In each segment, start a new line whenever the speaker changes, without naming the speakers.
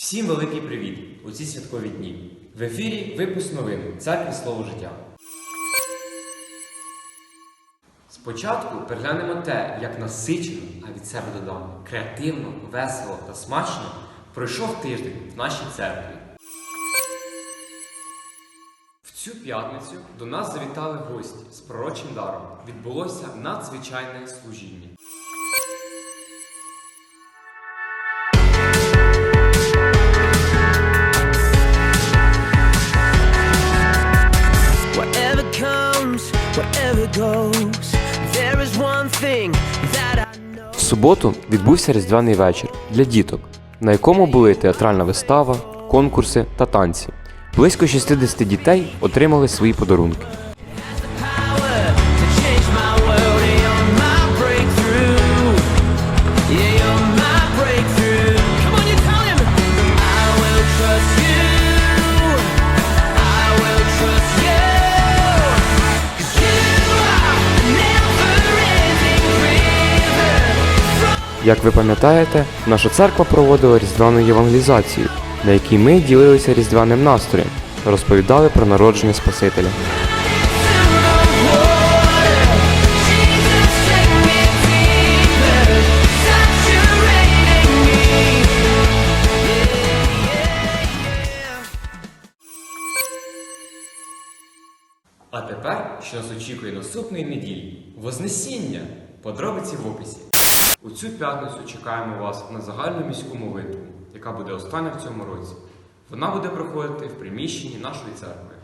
Всім великий привіт у ці святкові дні. В ефірі випуск новин Церкви Слово життя. Спочатку переглянемо те, як насичено, а від себе додам, креативно, весело та смачно пройшов тиждень в нашій церкві. В цю п'ятницю до нас завітали гості з пророчим даром. Відбулося надзвичайне служіння.
Whatever goes, there is one thing that I know.
В суботу відбувся різдвяний вечір для діток, на якому були театральна вистава, конкурси та танці. Близько 60 дітей отримали свої подарунки. Як ви пам'ятаєте, наша церква проводила різдвяну євангелізацію, на якій ми ділилися різдвяним настроєм розповідали про народження Спасителя.
А тепер, що нас очікує наступної неділі? Вознесіння! Подробиці в описі. У цю п'ятницю чекаємо вас на загальну міську молитву, яка буде остання в цьому році. Вона буде проходити в приміщенні нашої церкви.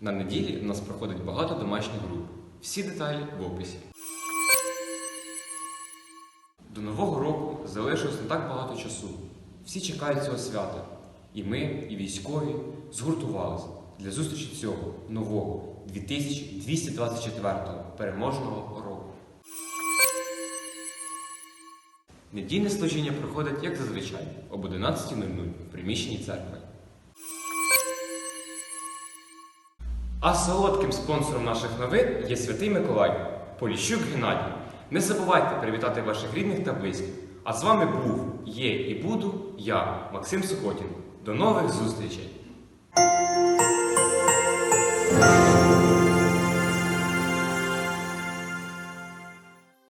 На неділі у нас проходить багато домашніх груп. Всі деталі в описі. До Нового року залишилось не так багато часу. Всі чекають цього свята. І ми, і військові згуртувалися для зустрічі цього нового 2224 переможного року. Недільне служіння проходить, як зазвичай, об 11.00 в приміщенні церкви. А солодким спонсором наших новин є Святий Миколай, Поліщук Геннадій. Не забувайте привітати ваших рідних та близьких. А з вами був, є і буду я, Максим Сухотін. До нових зустрічей!